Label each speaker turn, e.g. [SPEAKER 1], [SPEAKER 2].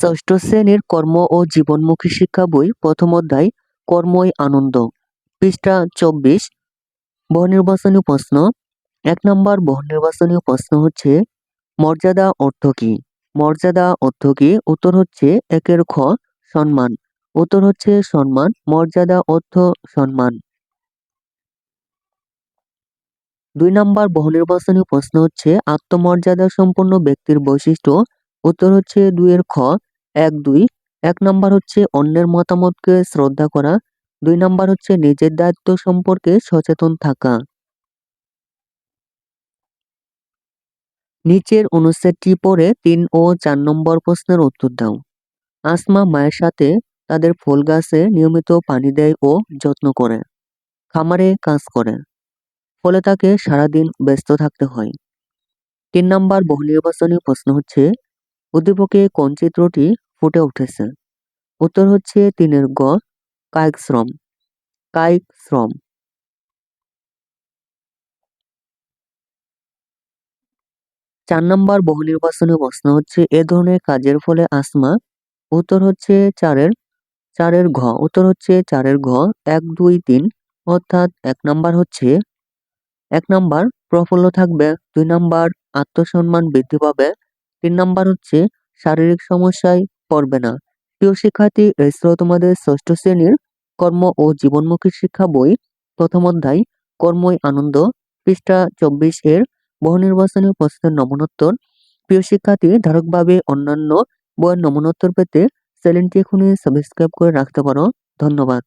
[SPEAKER 1] ষষ্ঠ শ্রেণির কর্ম ও জীবনমুখী শিক্ষা বই, প্রথম অধ্যায়, কর্মই আনন্দ। পৃষ্ঠা চব্বিশ, বহুনির্বাচনী প্রশ্ন। এক নম্বর বহুনির্বাচনীয় প্রশ্ন হচ্ছে, মর্যাদা অর্থ কী? মর্যাদা অর্থ কী? উত্তর হচ্ছে একের খ, সম্মান। উত্তর হচ্ছে সম্মান, মর্যাদা অর্থ সম্মান। দুই নম্বর বহুনির্বাচনী প্রশ্ন হচ্ছে, আত্মমর্যাদা সম্পন্ন ব্যক্তির বৈশিষ্ট্য। উত্তর হচ্ছে দুইয়ের খ এক দুই। এক নম্বর হচ্ছে অন্যের মতামতকে শ্রদ্ধা করা। দুই নম্বর হচ্ছে নিজের দায়িত্ব সম্পর্কে সচেতন থাকা। নিচের অনুচ্ছেদটি পড়ে তিন ও চার নম্বর প্রশ্নের উত্তর দাও। আসমা মায়ের সাথে তাদের ফুল গাছে নিয়মিত পানি দেয় ও যত্ন করে। খামারে কাজ করে। ফলে তাকে সারাদিন ব্যস্ত থাকতে হয়। তিন নম্বর বহু বহুনির্বাচনী প্রশ্ন হচ্ছে উদ্দীপকে কোন চিত্রটি ফুটে উঠেছে? উত্তর হচ্ছে তিনের গ, কায়িক শ্রম। কায়িক শ্রম। চার নম্বর বহুনির্বাচনী প্রশ্ন হচ্ছে, এ ধরনের কাজের ফলে আসমা, উত্তর হচ্ছে চারের চারের ঘ। উত্তর হচ্ছে চারের ঘ, এক, দুই, তিন, অর্থাৎ এক নাম্বার হচ্ছে, এক নাম্বার প্রফুল্ল থাকবে, দুই নাম্বার আত্মসম্মান বৃদ্ধি পাবে তিন নাম্বার হচ্ছে, শারীরিক সমস্যায় পড়বে না। প্রিয় শিক্ষার্থী এই ছিল তোমাদের ষষ্ঠ শ্রেণির কর্ম ও জীবনমুখী শিক্ষা বই প্রথম অধ্যায়, কর্মই আনন্দ, পৃষ্ঠা চব্বিশ এর বহুনির্বাচনী প্রশ্নের নমনোত্তর। প্রিয় শিক্ষার্থী ধারকভাবে অন্যান্য বইয়ের নমনোত্তর পেতে চ্যানেলটি এখনই সাবস্ক্রাইব করে রাখতে পারো। ধন্যবাদ।